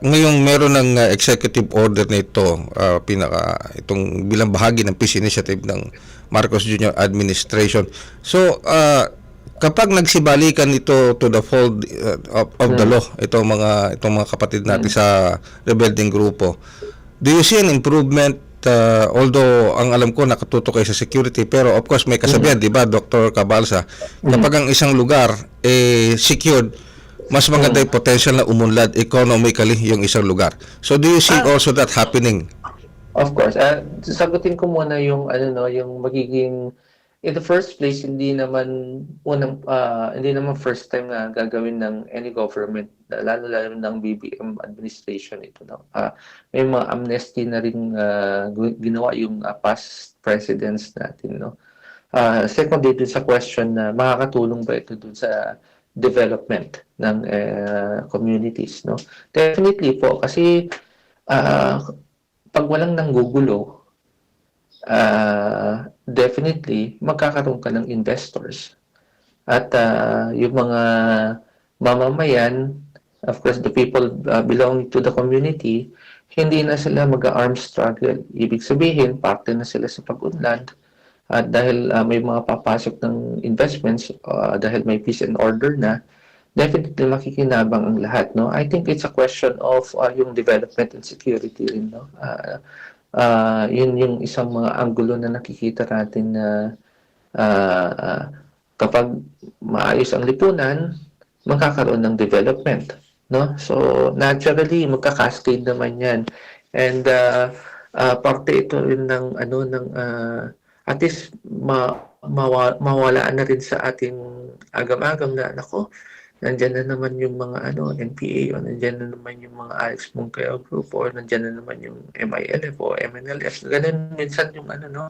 ngayong meron ng uh, executive order nito, uh, pinaka itong bilang bahagi ng peace initiative ng Marcos Jr. administration. So, uh, kapag nagsibalikan ito to the fold uh, of, of the law, itong mga itong mga kapatid natin sa rebelding grupo, do you see an improvement uh, although ang alam ko nakatutok kayo sa security pero of course may kasabihan di ba Dr. Cabalsa kapag ang isang lugar eh secured mas maganda yung potential na umunlad economically yung isang lugar. So do you see also that happening? Of course. Uh, sagutin ko muna yung ano no, yung magiging in the first place hindi naman unang ah, hindi naman first time na gagawin ng any government lalo lalo ng BBM administration ito no. Ah, may mga amnesty na rin ah, gu- ginawa yung ah, past presidents natin no. Ah, second dito sa question na makakatulong ba ito dun sa development ng eh, communities no. Definitely po kasi ah, pag walang nanggugulo, ah definitely magkakaroon ka ng investors. At ah, yung mga mamamayan, of course the people ah, belonging to the community, hindi na sila mag-arm struggle. Ibig sabihin, parte na sila sa pag-unlad. At dahil ah, may mga papasok ng investments, ah, dahil may peace and order na, definitely makikinabang ang lahat. No? I think it's a question of ah, yung development and security rin. No? Ah, ah, yun yung isang mga anggulo na nakikita natin na ah, ah, kapag maayos ang lipunan, magkakaroon ng development. No? So, naturally, magka-cascade naman yan. And uh, uh, parte ito rin ng, ano, ng, uh, at least, ma, mawa, mawalaan na rin sa ating agam-agam na, nako, nandyan na naman yung mga ano, NPA o nandyan na naman yung mga Alex Moncayo Group o nandyan na naman yung MILF o MNLF. Ganun minsan yung ano, no,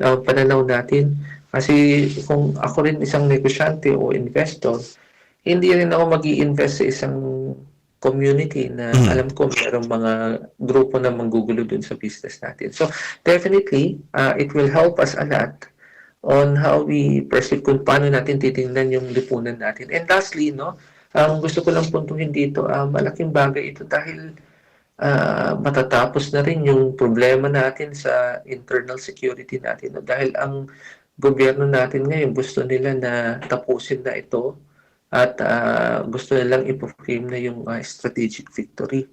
uh, pananaw natin. Kasi kung ako rin isang negosyante o investor, hindi rin ako mag invest sa isang community na Mm. alam ko mayroong mga grupo na manggugulo dun sa business natin. So, definitely, uh, it will help us a lot on how we perceive kung paano natin titingnan yung lipunan natin. And lastly, no, ang gusto ko lang puntuhin dito, ah, malaking bagay ito dahil ah, matatapos na rin yung problema natin sa internal security natin. No? Dahil ang gobyerno natin ngayon gusto nila na tapusin na ito at ah, gusto nilang ipo-frame na yung ah, strategic victory.